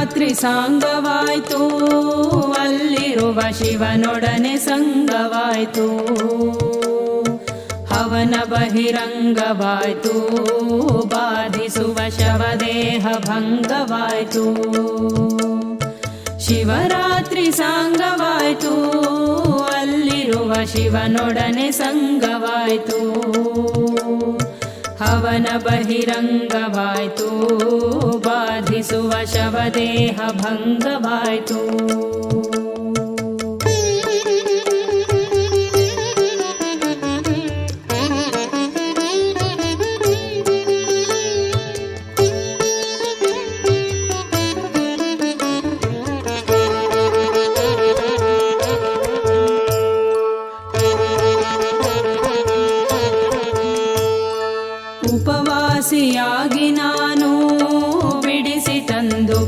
ಶಿವರಾತ್ರಿ ಸಾಂಗವಾಯ್ತು, ಅಲ್ಲಿರುವ ಶಿವನೊಡನೆ ಸಂಗವಾಯ್ತು. ಹವನ ಬಹಿರಂಗವಾಯ್ತು, ಬಾಧಿಸುವ ಶವದೇಹ ಭಂಗವಾಯ್ತು. ಶಿವರಾತ್ರಿ ಸಾಂಗವಾಯ್ತು, ಅಲ್ಲಿರುವ ಶಿವನೊಡನೆ ಸಂಗವಾಯ್ತು. हवन बहिरङ्गवयु बाधवभङ्गवयु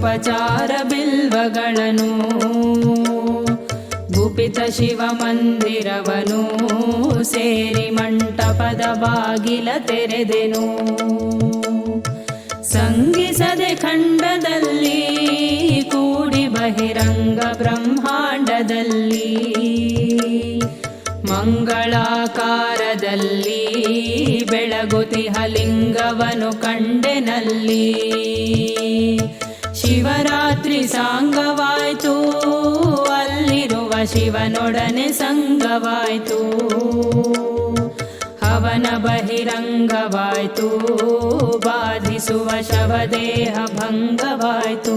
ತಂದುಪಚಾರ ಬಿಲ್ವಗಳನು ಗುಪಿತ ಶಿವ ಮಂದಿರವನು ಸೇರಿ ಮಂಟಪದ ಬಾಗಿಲ ತೆರೆದೆನು. ಸಂಗಿಸದೆ ಖಂಡದಲ್ಲಿ, ಕೂಡಿ ಬಹಿರಂಗ ಬ್ರಹ್ಮಾಂಡದಲ್ಲಿ. ಮಂಗಳಾಕಾರದಲ್ಲಿ, ಬೆಳಗುತಿಹಲಿಂಗವನು ಕಂಡೆನಲ್ಲಿ. ಶಿವರಾತ್ರಿ ಸಾಂಗವಾಯ್ತು. ಅಲ್ಲಿರುವ ಶಿವನೊಡನೆ ಸಂಗವಾಯ್ತು ಹವನ ಬಹಿರಂಗವಾಯ್ತು. ಬಾಧಿಸುವ ಶವದೇಹ ಭಂಗವಾಯ್ತು.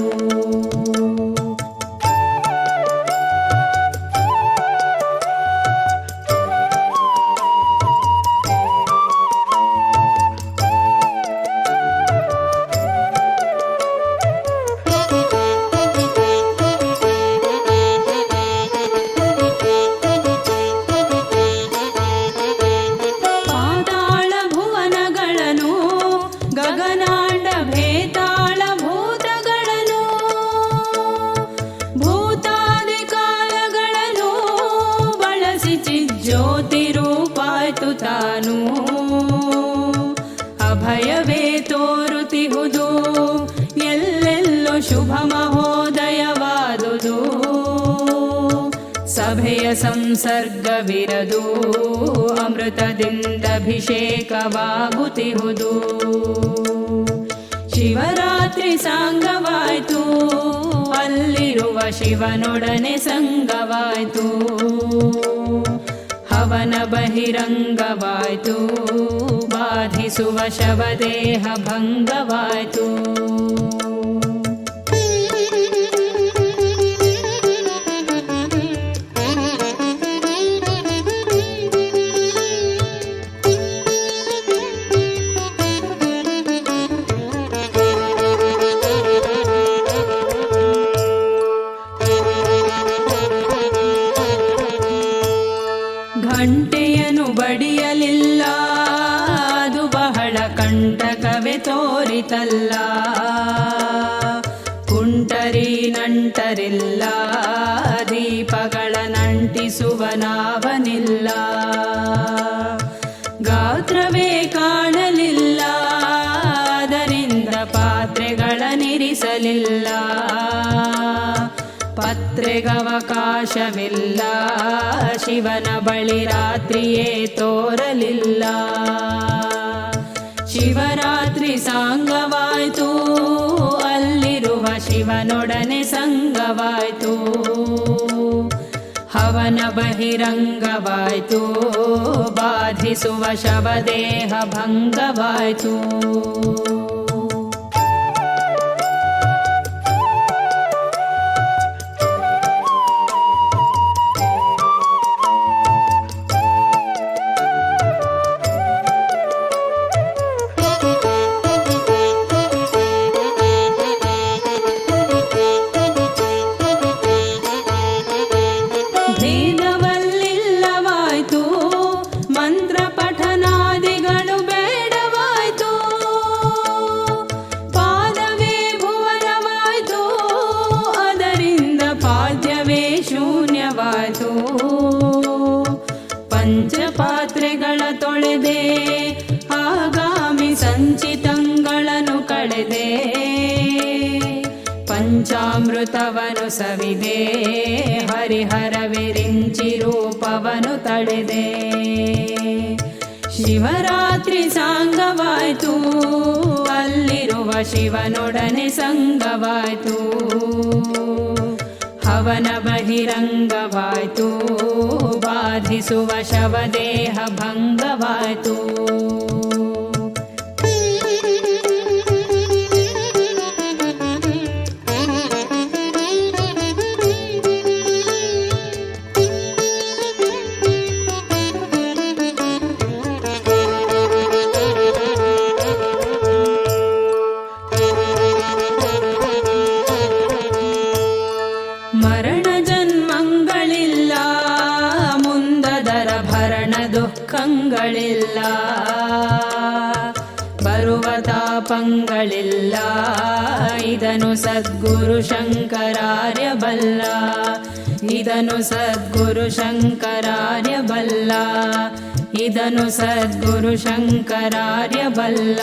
ಶುಭ ಮಹೋದಯವಾದುದು ಸಭೆಯ ಸಂಸರ್ಗವಿರದು ಅಮೃತದಿಂದಭಿಷೇಕವಾಗುತ್ತಿಹುದು ಶಿವರಾತ್ರಿ ಸಾಂಗವಾಯ್ತು, ಅಲ್ಲಿರುವ ಶಿವನೊಡನೆ ಸಂಗವಾಯ್ತು ಹವನ ಬಹಿರಂಗವಾಯ್ತು, ಬಾಧಿಸುವ ಶವದೇಹ ಭಂಗವಾಯ್ತು. ಘಂಟೆಯನು ಬಡಿಯಲಿಲ್ಲ, ಅದು ಬಹಳ ಕಂಟಕವೇ ತೋರಿತಲ್ಲ. ಕುಂಟರಿ ನಂಟರಿಲ್ಲ, ದೀಪಗಳ ನಂಟಿಸುವ ನಾವನಿಲ್ಲ ಗಾತ್ರವೇ ಕಾಣಲಿಲ್ಲ, ಅದರಿಂದ ಪಾತ್ರೆಗಳ ನಿರಿಸಲಿಲ್ಲ. ಪತ್ರೆಗವಕಾಶವಿಲ್ಲ. ಶಿವನ ಬಳಿ ರಾತ್ರಿಯೇ ತೋರಲಿಲ್ಲ. ಶಿವರಾತ್ರಿ ಸಾಂಗವಾಯ್ತು. ಅಲ್ಲಿರುವ ಶಿವನೊಡನೆ ಸಂಗವಾಯ್ತು. ಹವನ ಬಹಿರಂಗವಾಯ್ತು. ಬಾಧಿಸುವ ಶವದೇಹ ಭಂಗವಾಯ್ತು. ಜೀವನವಲ್ಲಿಲ್ಲವಾಯ್ತು ಮಂತ್ರ ಪಠನಾದಿಗಳು ಬೇಡವಾಯ್ತು. ಪಾದವೇ ಭುವನವಾಯ್ತು. ಅದರಿಂದ ಪಾದ್ಯವೇ ಶೂನ್ಯವಾಯ್ತು. ಪಂಚಪಾತ್ರೆಗಳ ತೊಳೆದೆ ಪಂಚಾಮೃತವನು ಸವಿದೆ ಹರಿಹರ ವಿರಿಂಚಿ ರೂಪವನು ತಳೆದೆ ಶಿವರಾತ್ರಿ ಸಾಂಗವಾಯ್ತು ಅಲ್ಲಿರುವ ಶಿವನೊಡನೆ ಸಂಗವಾಯ್ತು ಹವನ ಬಹಿರಂಗವಾಯ್ತು ಬಾಧಿಸುವ ಶವದೇಹ ಭಂಗವಾಯ್ತು ದುಃಖಗಳಿಲ್ಲ ಬರುವ ತಾಪಂಗಳಿಲ್ಲ. ಇದನು ಸದ್ಗುರು ಶಂಕರಾರ್ಯ ಬಲ್ಲ. ಇದನು ಸದ್ಗುರು ಶಂಕರಾರ್ಯ ಬಲ್ಲ. ಇದನು ಸದ್ಗುರು ಶಂಕರಾರ್ಯ ಬಲ್ಲ.